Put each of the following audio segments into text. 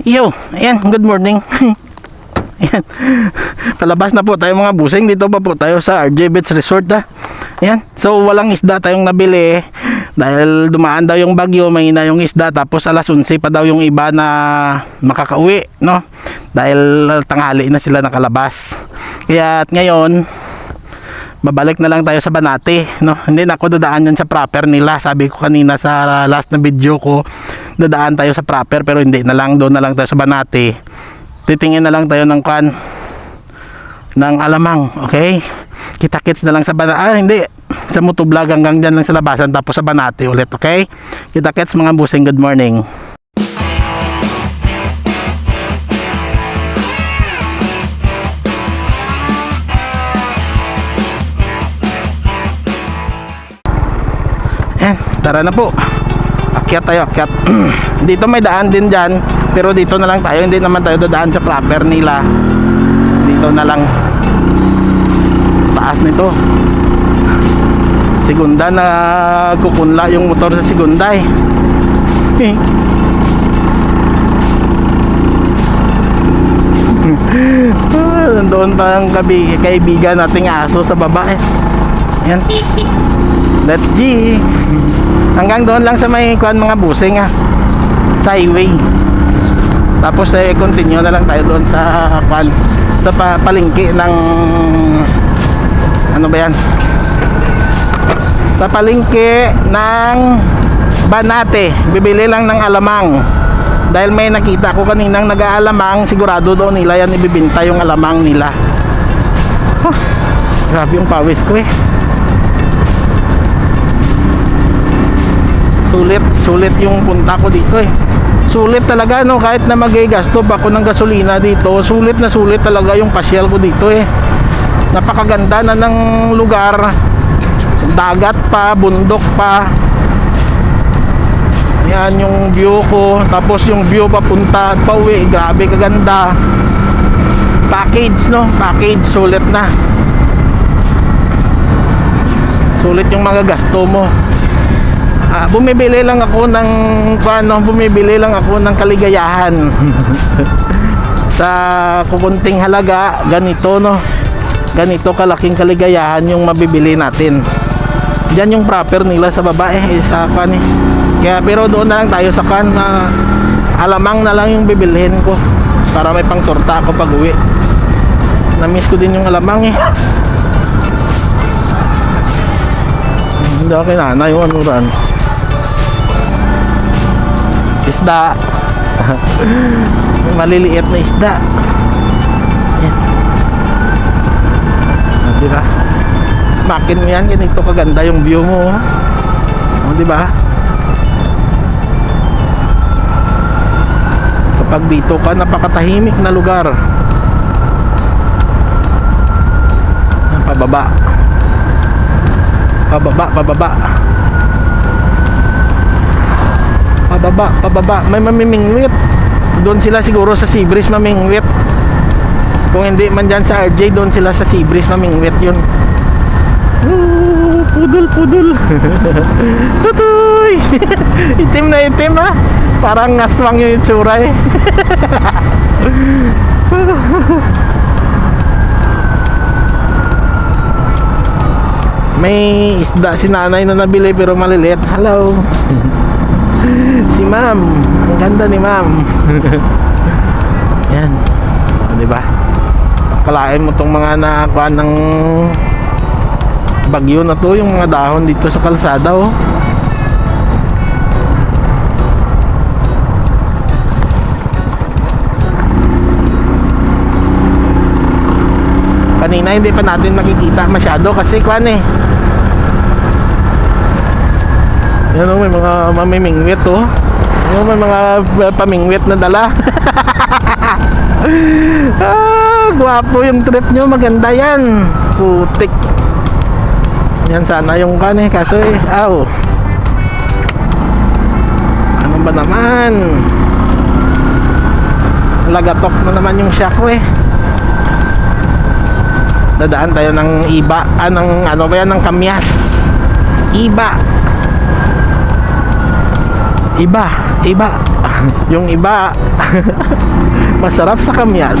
Yo, ayan, good morning. ayan. Palabas na po tayo mga busing. Dito pa po tayo sa RJ Beach Resort ha. Ayan. So walang isda tayong nabili dahil dumaan daw yung bagyo, mahina yung isda tapos alas 11 pa daw yung iba na makakauwi, no? Dahil tanghali na sila nakalabas. Kaya at ngayon, babalik na lang tayo sa Banate no? Hindi na ako dadaan yan sa proper nila. Sabi ko kanina sa last na video ko dadaan tayo sa proper pero hindi na lang. Doon na lang tayo sa Banate titingin na lang tayo ng kan ng alamang okay? Kita kits na lang sa Banate ah hindi. Sa motovlog hanggang dyan lang sa labasan. Tapos sa Banate ulit okay? Kita kits mga busing. Good morning tara na po. Akyat tayo, akyat. dito may daan din dyan. Pero dito na lang tayo. Hindi naman tayo dadaan sa proper nila. Dito na lang. Taas nito. Segunda na kukunla yung motor sa segunda eh. Doon pa ang kaibigan nating aso sa baba eh. Yan. Let's G. Hanggang doon lang sa may kuan mga busing ah. Sa highway. Tapos eh continue na lang tayo doon sa kuan sa pa, palengke ng ano ba yan? Sa palengke ng Banate. Bibili lang ng alamang. Dahil may nakita ko kaninang nag-aalamang, sigurado daw nila yan ibibinta yung alamang nila. Huh, grabe yung pawis ko eh. Sulit sulit yung punta ko dito eh. Sulit talaga no? Kahit na magigasto ako ng gasolina dito sulit na sulit talaga yung pasyal ko dito eh. Napakaganda na ng lugar. Dagat pa bundok pa. Yan yung view ko. Tapos yung view papunta at pauwi grabe kaganda. Package no? Package sulit na. Sulit yung mga gasto mo Ah, bumibili lang ako ng ano, bumibili lang ako ng kaligayahan. sa kukunting halaga, ganito no. Ganito kalaking kaligayahan yung mabibili natin. Diyan yung proper nila sa babae eh, sa kan eh. Kaya pero doon na lang tayo sa kan na alamang na lang yung bibilhin ko para may pang torta ako pag uwi. Na-miss ko din yung alamang eh. Hindi ako kinanay yung anuran isda. Maliliit na isda. Yan ah, di ba? Makin mo yan? Ganito kaganda yung view mo oh, di ba? Kapag dito ka napakatahimik na lugar. Pababa. Pababa pababa pababa, pababa. May mamimingwit. Doon sila siguro sa Seabreeze mamingwit. Kung hindi man dyan sa RJ, doon sila sa Seabreeze mamingwit yun. Ooh, pudol, pudol. Tutoy! itim na itim ha. Parang ngaswang yung itsura eh. May isda si nanay na nabili pero maliliit. Hello. Si ma'am. Ang ganda ni ma'am. Yan. O, di ba? Kalain mo tong mga nakakuha ng bagyo na to yung mga dahon dito sa kalsada oh. Kanina hindi pa natin makikita masyado kasi kwan eh yan o, may mga mamimingwit o. Yan, may mga uh, pamingwit na dala. ah, gwapo yung trip nyo. Maganda yan. Putik. Yan sana yung kan eh. Kaso eh, aw. Ano ba naman? Lagatok na naman yung shock ko eh. Dadaan tayo ng iba. Ah, ng, ano ba yan? Ng kamyas. Iba. Iba, iba. yung iba masarap sa kamyas.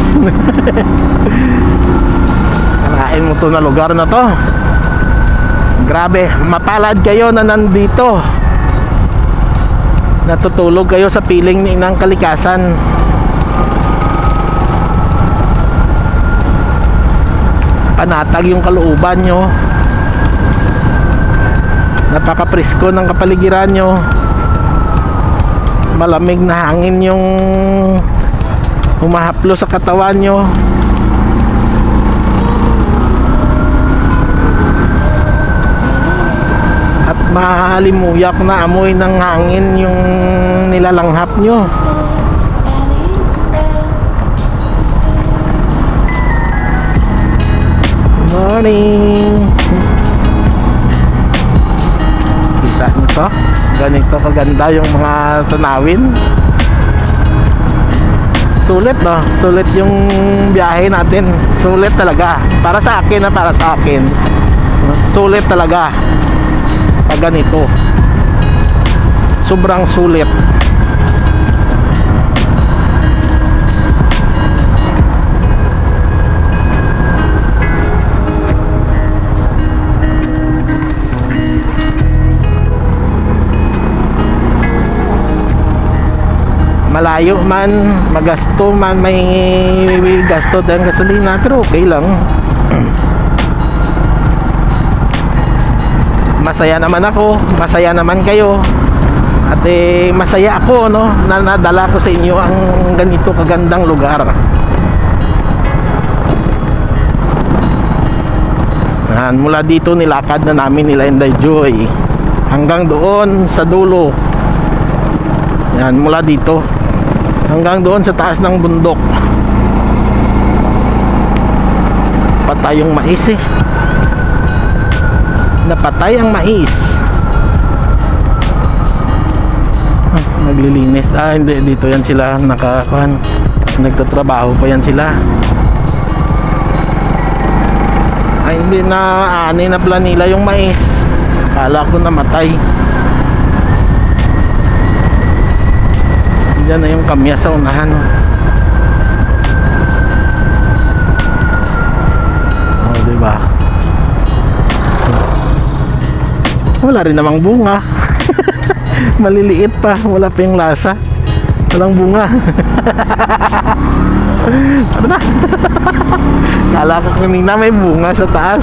Kalain mo to na lugar na to. Grabe mapalad kayo na nandito. Natutulog kayo sa piling ng kalikasan. Panatag yung kalooban nyo. Napakapresko ng kapaligiran nyo malamig na hangin yung humahaplo sa katawan nyo. At mahalimuyak na amoy ng hangin yung nilalanghap nyo. Morning. Kita nyo to ganito kaganda yung mga tanawin. Sulit no? Sulit yung biyahe natin. Sulit talaga. Para sa akin na para sa akin. Sulit talaga. Pag ganito. Sobrang sulit malayo man magasto man may gasto din gasolina pero okay lang. Masaya naman ako masaya naman kayo. At eh, masaya ako no na nadala ko sa inyo ang ganito kagandang lugar. Yan, mula dito nilakad na namin nila Inday Joy. Hanggang doon sa dulo yan mula dito. Hanggang doon sa taas ng bundok. Patay yung mais eh. Napatay ang mais. Ah, naglilinis. Ah hindi. Dito yan sila nakakuhan nagtatrabaho pa yan sila. Ay hindi na ani na pala nila yung mais. Kala ko namatay Diyan na yung kamya sa unahan. Oh, oh di ba? Wala rin namang bunga. Maliliit pa, wala pa yung lasa. Walang bunga. ano na? Kala ko kanina may bunga sa taas.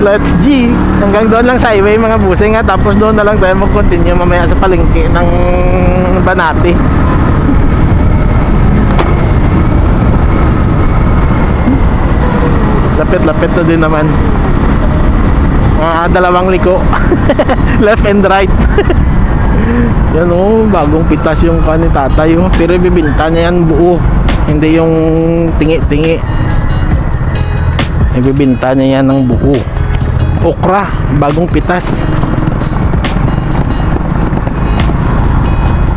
Let's G. Hanggang doon lang sa highway mga busing ha. Tapos doon na lang tayo mag-continue mamaya sa palengke ng Banati. Lapit-lapit na din naman. Mga dalawang liko. Left and right. yan oh, bagong pitas yung kanin tatay oh. Pero ibibinta niya yan buo. Hindi yung tingi-tingi. Ibibinta niya yan ng buo okra bagong pitas.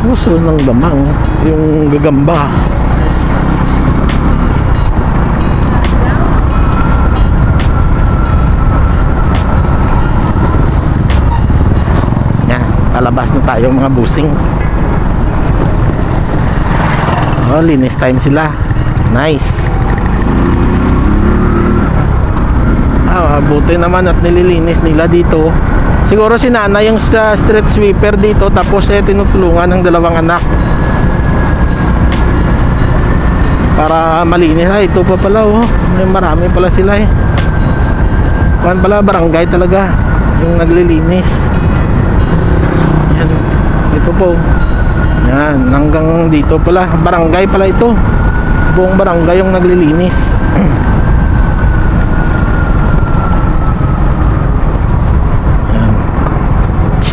Puso ng damang yung gagamba. Yan palabas na tayo mga busing. Oh linis time sila. Nice Ah, buti naman at nililinis nila dito. Siguro si Nana yung sa street sweeper dito tapos eh tinutulungan ng dalawang anak. Para malinis. Ay, ito pa pala oh. May marami pala sila eh. Kuan pala barangay talaga yung naglilinis. Yan. Ito po. Yan, hanggang dito pala. Barangay pala ito. Buong barangay yung naglilinis.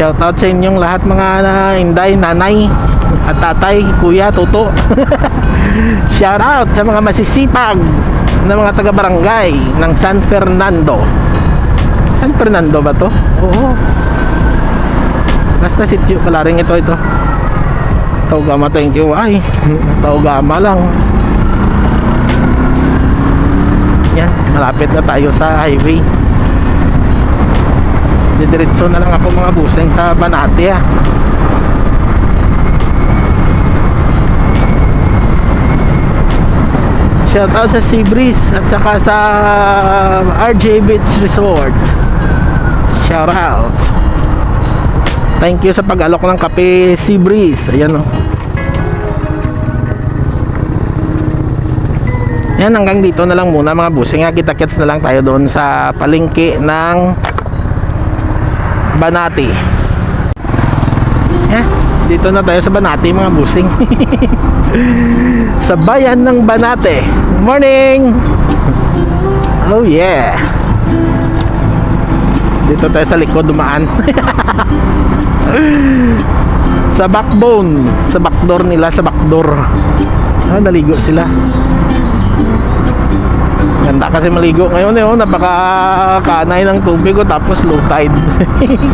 Shoutout sa inyong lahat mga uh, inday, nanay at tatay, kuya, tuto. Shoutout sa mga masisipag na mga taga-barangay ng San Fernando. San Fernando ba to? Oo. Basta sityo pala rin ito ito. Taugama thank you. Ay, Taugama lang. Yan, malapit na tayo sa highway didiretso na lang ako mga busing sa Banati ah. ha shout out sa Sea Breeze at saka sa ah, RJ Beach Resort. Shout out thank you sa pag-alok ng kape Sea Breeze. Ayan oh. o Yan hanggang dito na lang muna mga busing. Ah. Kita-kits na lang tayo doon sa palengke ng Banati. Yeah, dito na tayo sa Banati mga busing. sa bayan ng Banate. Morning! Oh yeah! Dito tayo sa likod dumaan. sa backbone, sa backdoor nila, sa backdoor. Ah, naligo sila. Ganda kasi maligo ngayon eh, oh, napaka-kanay ng tubig ko tapos low tide.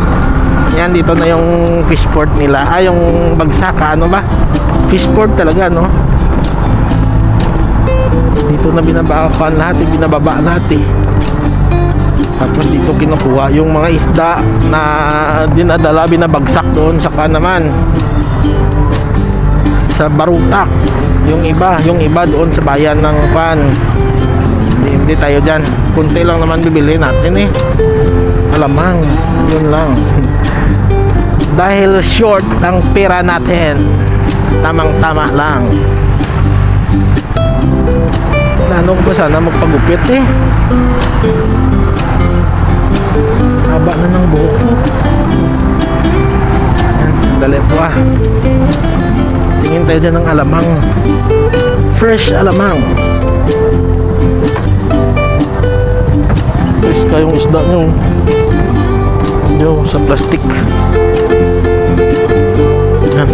Yan dito na yung fishport nila. Ah, yung bagsaka ano ba? Fishport talaga no. Dito na binababa natin, binababa natin. Tapos dito kinukuha yung mga isda na dinadala binabagsak doon saka naman sa Barutak yung iba yung iba doon sa bayan ng Pan hindi, hindi tayo dyan. Kunti lang naman bibili natin eh. Alamang yun lang. Dahil short ang pera natin. Tamang tama lang. Plano ko sana magpagupit eh? Haba na ng buhok. Ko dali po ah tayo dyan ng alamang fresh alamang fresh ka yung isda nyo yung sa plastic yan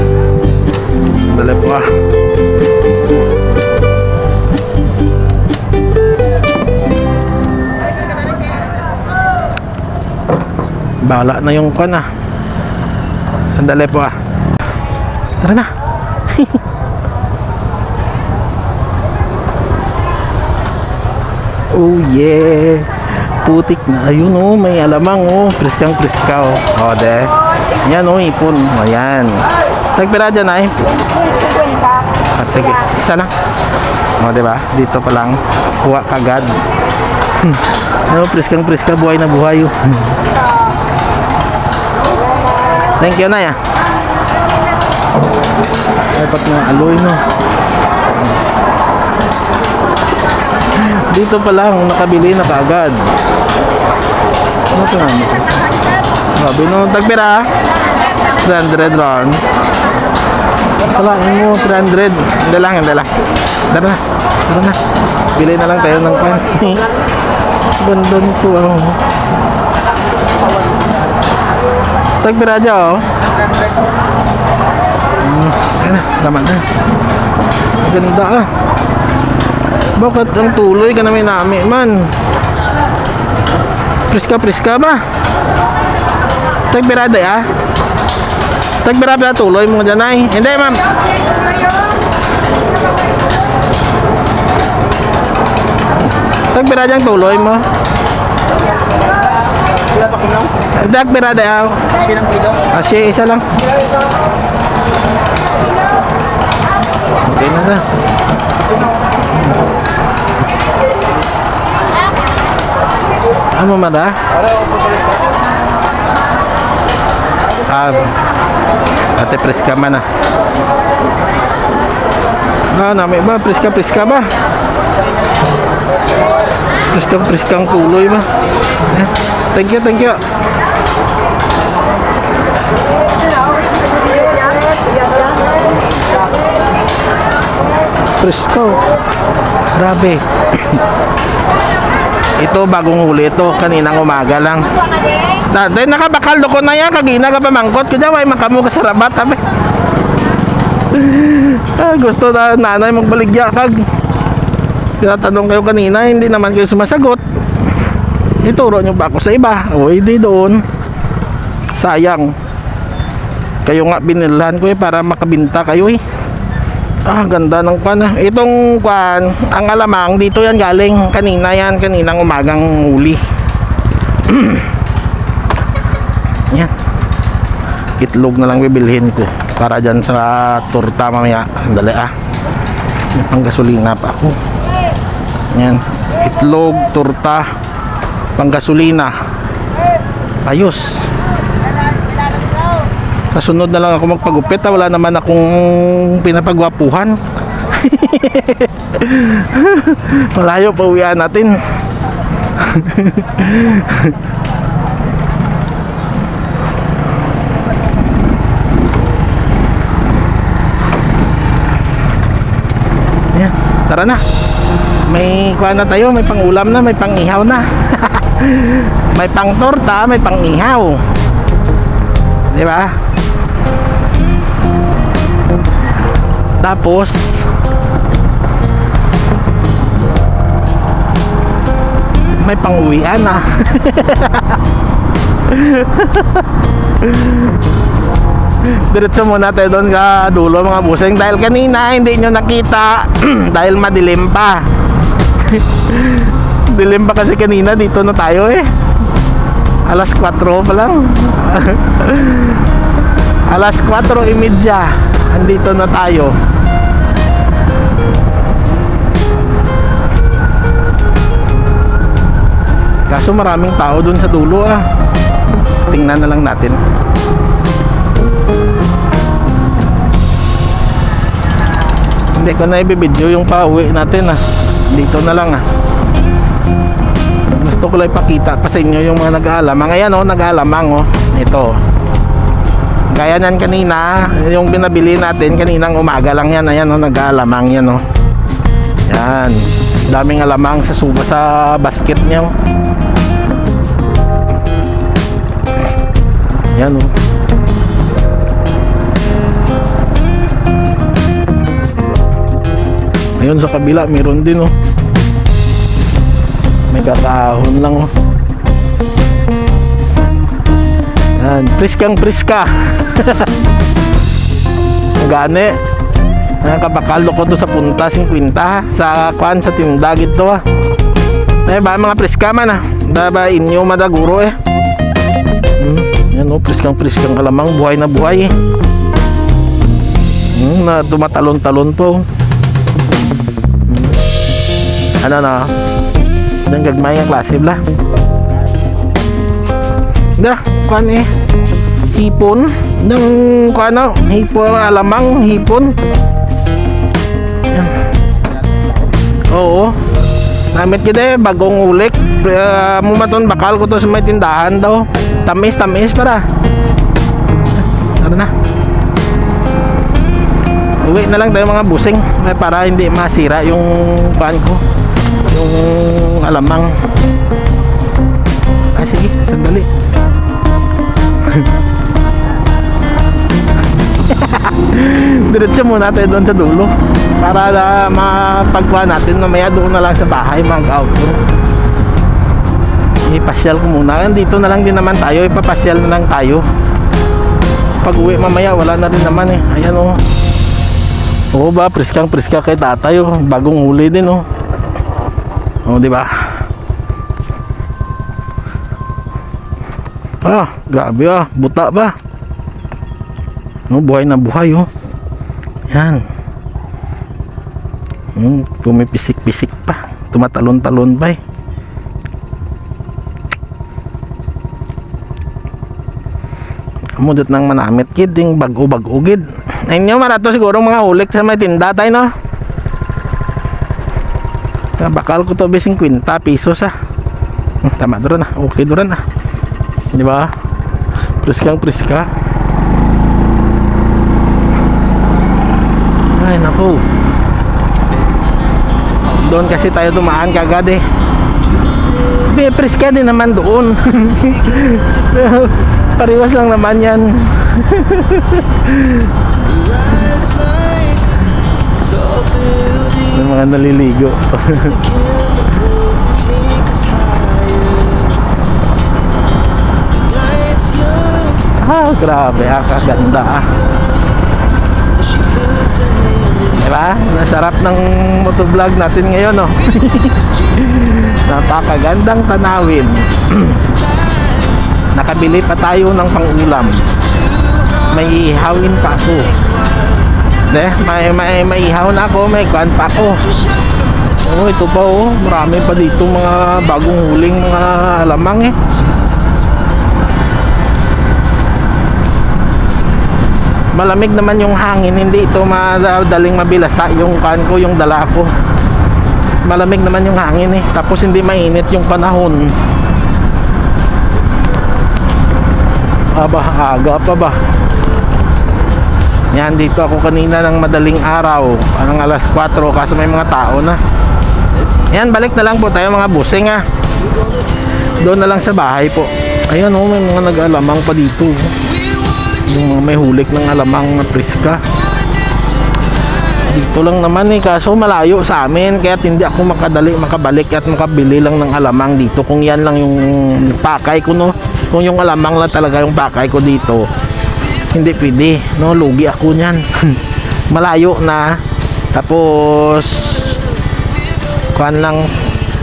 dali po ah Bala na yung kwan ah. Sandali po ah. Tara na. Oh yeah. Putik na. Ayun oh, may alamang oh. Priskang priska oh. Oh, de. Yan oh, ipon. Oh, yan. Tagpira dyan ay. Ah, sige. Isa lang. O, di ba? Dito pa lang. Kuha kagad. ano, priskang priska. Buhay na buhay oh. Thank you na ya. Dapat mga aloy no. Dito pa lang nakabili na kaagad. Ano to naman? Sabi no, tagpira. 300 ron. Kalain mo 300. Hindi lang, hindi lang. Tara na. Tara na. Bili na lang tayo ng pan. Ganda nito oh. Tagpira dyan oh. Hmm, sana, tama na. Ganda ah. Bakit ang tuloy ka na may nami man? Priska priska ba? Tagpira day ah. Tagpira pa tuloy mo dyan ay. Hindi ma'am. Tagpira dyan tuloy mo. Wala pa kunaw? Tagpira day ah. Sinang kilo? Asya isa lang. Okay na na. Ano mada? Ah, ate preska man ah. Ah, nami ba? Preska preska ba? Preska preskang tuloy ba? Eh, thank you, thank you. Presko. Grabe. Ito bagong huli ito. Kaninang umaga lang. Dati nakabakal ko na yan. Kagina ka pamangkot. Kaya may makamu ka sa rabat. Abe. ah, gusto na nanay magbaligya kag. Tinatanong kayo kanina. Hindi naman kayo sumasagot. Ituro nyo ba ako sa iba? O hindi doon. Sayang. Kayo nga binilhan ko eh para makabinta kayo eh. Ah, ganda ng kwan. ah. Itong kwan, ang alamang, dito yan galing. Kanina yan, kaninang umagang huli. yan. Itlog na lang bibilhin ko. Para dyan sa torta mamaya. Dali ah. May panggasolina pa ako. Yan. Itlog, turta, panggasolina. Ayos. Sa sunod na lang ako magpagupit. ah. Wala naman akong pinapagwapuhan. Malayo pa uwian natin. Ayan, tara na. May kuha na tayo, may pangulam na, may pangihaw na. may pang torta, may pangihaw. Di ba? Tapos may pang-uwian na. Diretso muna tayo doon sa dulo mga buseng dahil kanina hindi nyo nakita dahil madilim pa. Dilim pa kasi kanina dito na tayo eh. Alas 4 pa lang. Alas 4 imidya. Andito na tayo. Kaso maraming tao doon sa dulo ah. Tingnan na lang natin. Hindi ko na ibibidyo yung pauwi natin ah. Dito na lang ah. Gusto ko lang ipakita pa sa inyo yung mga nag-aalamang. Ayan oh, nag-aalamang oh. Ito. Gaya nan kanina, yung binabili natin kaninang umaga lang yan. Ayan oh, nag-aalamang yan oh. Yan. Daming alamang sa suba sa basket niya oh. Yan oh. Ayun sa kabila meron din oh. May kakahon lang oh. Yan, priskang priska. Gane. Nakabakalo ko to sa punta 50 ha. sa kwan sa tinda gito ah. Eh ba mga priska man ah. Daba inyo madaguro eh. Hmm, yan oh, priskang priskang kalamang buhay na buhay. Hmm, na tumatalon-talon to. Ano na? Nang gagmay ang klase bla. Da, kuan eh. Hipon. Nang kuan na, hipon alamang hipon. Oo. Namit kita eh, bagong ulik. Uh, mumaton bakal ko to sa may tindahan daw. Tamis, tamis para. Tara na. Uwi na lang tayo mga busing eh, para hindi masira yung pan ko. Yung alamang. Ah, sige, sandali. Diretso muna tayo doon sa dulo para na mapagkuha natin mamaya doon na lang sa bahay mag-outro. Ipasyal ko muna. Dito na lang din naman tayo. Ipapasyal na lang tayo. Pag uwi mamaya wala na rin naman eh. Ayan oh. Oo ba, priskang priska kay tatay oh. Bagong huli din oh. Oh, di ba? Ah, grabe ah, buta ba? No, buhay na buhay oh. Yan. Hmm, pumipisik-pisik pa. Tumatalon-talon pa eh. Mudot nang manamit kid ding bago-bago gid. Ayun marato siguro mga hulik sa may tinda tayo no. Ah, bakal ko to be 50 pesos ah. Hmm, Tama doon ah. Okay doon ah. Di ba? Priskang priska. Ay nako. Doon kasi tayo dumaan kagad eh. Be, priska din naman doon. Pariwas lang naman yan. May mga naliligo. ah, grabe. Ah, kaganda ah. Diba? Nasarap ng motovlog natin ngayon, no? Napakagandang tanawin. Nakabili pa tayo ng pangulam. May ihawin pa ako. De, may, may, may ihaw na ako, may kwan pa ako. Oh, ito pa oh. Marami pa dito mga bagong huling mga alamang eh. Malamig naman yung hangin, hindi ito madaling mabilasa yung kan ko, yung dala ko. Malamig naman yung hangin eh. Tapos hindi mainit yung panahon. Aba, aga pa ba? Yan, dito ako kanina ng madaling araw. Anong alas 4, kaso may mga tao na. Yan, balik na lang po tayo mga busing ah. Doon na lang sa bahay po. Ayan oh, may mga nag-alamang pa dito. Yung may hulik ng alamang na priska. Dito lang naman eh, kaso malayo sa amin. Kaya hindi ako makadali, makabalik at makabili lang ng alamang dito. Kung yan lang yung pakay ko no. Kung yung alamang lang talaga yung pakay ko dito. Hindi pwede, no? Lugi ako niyan. malayo na. Tapos kuan lang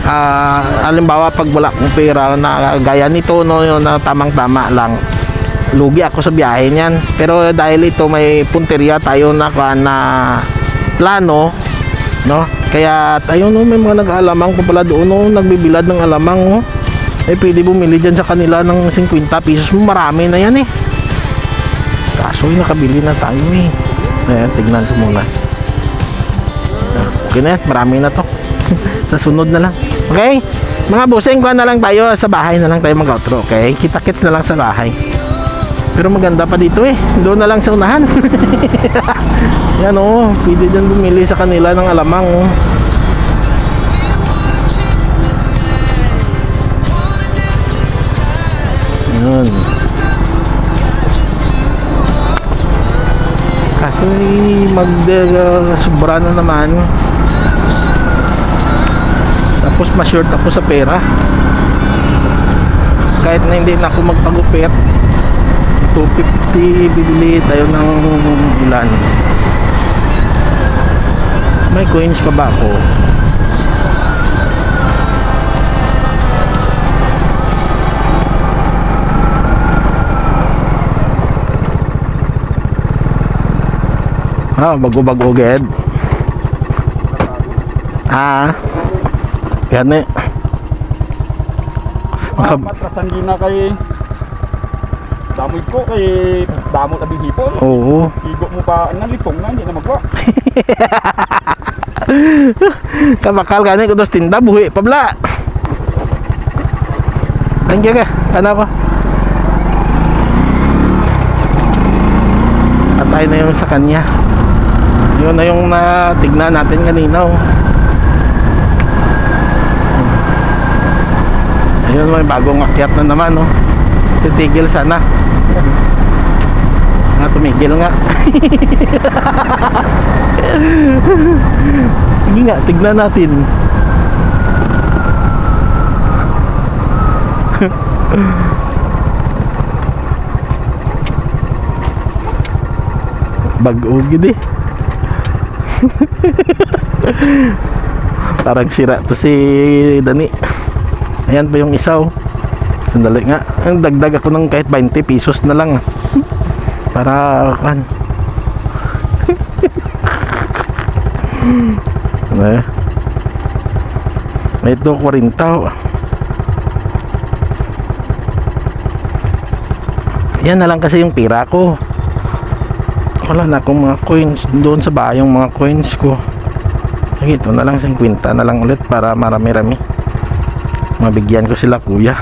ah alimbawa pag wala akong pera na gaya nito no yun, na tamang tama lang lugi ako sa biyahe niyan pero dahil ito may punteriya tayo na kuan na plano no kaya tayo no may mga nag-alamang pa pala doon no nagbibilad ng alamang no eh pwede bumili dyan sa kanila ng 50 pesos marami na yan eh kaso eh, nakabili na tayo eh ayan tignan ko muna okay na yan marami na to sa sunod na lang. Okay? Mga busing, kuha na lang tayo sa bahay na lang tayo mag-outro. Okay? Kita-kits na lang sa bahay. Pero maganda pa dito eh. Doon na lang sa unahan. Yan oh, pwede dyan bumili sa kanila ng alamang oh. Yun. Kasi mag sobra na naman. Tapos ma-short ako sa pera. Kahit na hindi na ako magpagupit 250 bibili tayo ng ilan may coins ka ba ako ah bago-bago ged ah yan. Ah, matrasan din na kay Damoy ko kay damo tabi hipon. Oo. Igo mo pa nalitong na hindi na magwa. Kabakal gani ko dos tinda buhi pabla. You ka. Ano ko? Atay na yung sa kanya. Yun na yung natignan natin kanina oh. Ayun may bagong akyat na naman oh. Titigil sana. Nga tumigil nga. Sige nga, tignan natin. Bag-o gid eh. Parang sira to si Dani. Ayan pa yung isaw. Sandali nga. Dagdag ako ng kahit 20 pesos na lang. Para kan. eh. Ito 40. oh. Yan na lang kasi yung pira ko. Wala na akong mga coins doon sa bahay yung mga coins ko. Sige, ito na lang 50 na lang ulit para marami-rami. Mabigyan ko sila kuya.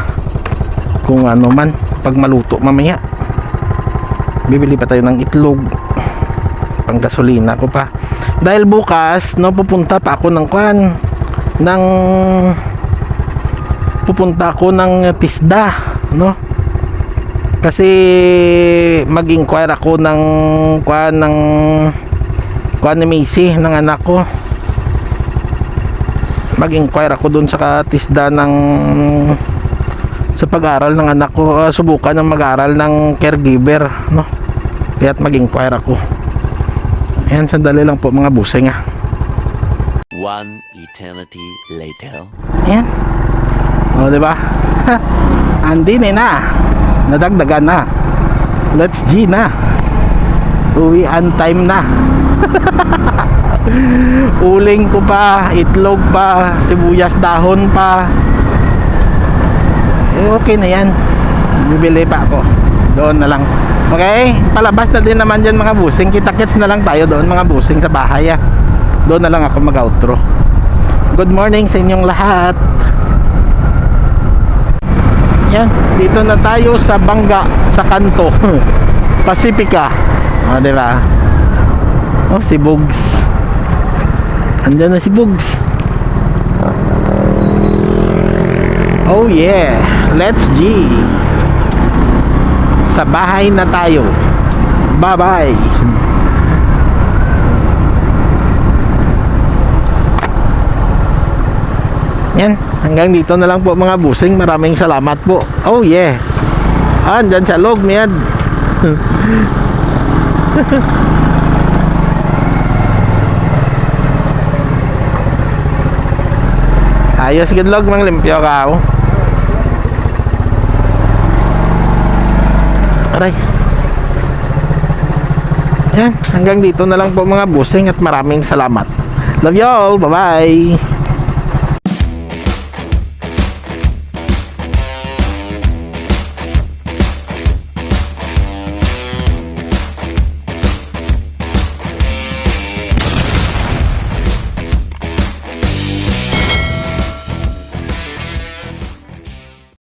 Kung ano man pag maluto mamaya bibili pa tayo ng itlog pang gasolina ko pa. Dahil bukas no pupunta pa ako ng kwan ng pupunta ako ng tisda no kasi mag-inquire ako ng kwan ng kwan ni Macy ng anak ko. Mag-inquire ako dun sa katisda ng sa pag-aral ng anak ko uh, subukan ng mag-aral ng caregiver no? Kaya't mag-inquire ako ayan sandali lang po mga busing ah. One eternity later. ayan. O diba andin eh na nadagdagan na let's G na uwi on time na Uling ko pa, itlog pa, sibuyas dahon pa. Eh, okay na yan. Bibili pa ako. Doon na lang. Okay? Palabas na din naman dyan mga busing. Kita-kits na lang tayo doon mga busing sa bahay ah. Doon na lang ako mag-outro. Good morning sa inyong lahat. Yan, dito na tayo sa Bangga, sa kanto. Pacifica. O, di ba? Oh, si Bugs. Andyan na si Bugs. Oh yeah, let's G. Sa bahay na tayo. Bye-bye. Yan, hanggang dito na lang po mga busing. Maraming salamat po. Oh yeah. Ah, dyan sa log niyan. Ayos gidlog mang limpyo ka oh. Aray. Yan, hanggang dito na lang po mga busing at maraming salamat. Love you all. Bye-bye.